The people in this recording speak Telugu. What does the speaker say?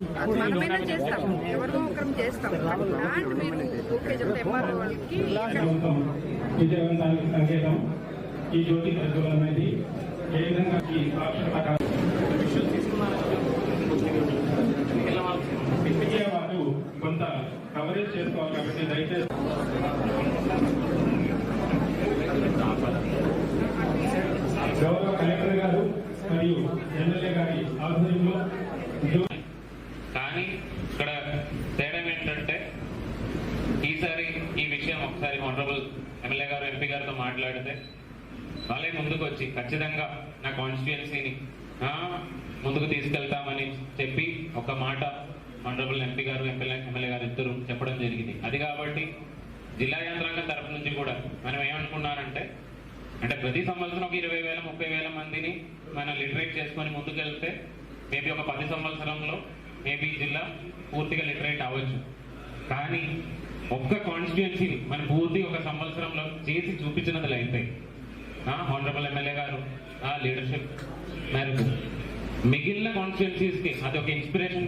మనమైనా చేస్తాం? ఒకరం చేస్తాం? మీరు ఓకే చెప్తే ఎంఆర్ఓ వాళ్ళకి సంకేతం ఈ జ్యోతి అనేది ఏ విధంగా ఈ వారు కొంత కవరేజ్ చేసుకోవాలి కాబట్టి దయచేసి గౌరవ కలెక్టర్ గారు మరియు ఎమ్మెల్యే గారి ఆధ్వర్యంలో ఇక్కడ తేడా ఏంటంటే ఈసారి ఈ విషయం ఒకసారి ఆనరబుల్ ఎమ్మెల్యే గారు ఎంపీ గారితో మాట్లాడితే వాళ్ళే ముందుకు వచ్చి ఖచ్చితంగా నా కాన్స్టిట్యుయెన్సీని ముందుకు తీసుకెళ్తామని చెప్పి ఒక మాట ఆనరబుల్ ఎంపీ గారు ఎమ్మెల్యే ఎమ్మెల్యే గారు ఇద్దరు చెప్పడం జరిగింది. అది కాబట్టి జిల్లా యంత్రాంగం తరపు నుంచి కూడా మనం ఏమనుకున్నారంటే అంటే ప్రతి సంవత్సరం ఒక ఇరవై వేల ముప్పై వేల మందిని మనం లిటరేట్ చేసుకొని ముందుకెళ్తే మేబీ ఒక పది సంవత్సరంలో మేబీ జిల్లా పూర్తిగా లిటరేట్ అవ్వచ్చు. కానీ ఒక్క కాన్స్టిట్యుయెన్సీని మనం పూర్తి ఒక సంవత్సరంలో చేసి చూపించినది అయితే హానరబుల్ ఎమ్మెల్యే గారు ఆ లీడర్షిప్ మేరకు మిగిలిన కాన్స్టిట్యుయెన్సీస్కి అది ఒక ఇన్స్పిరేషన్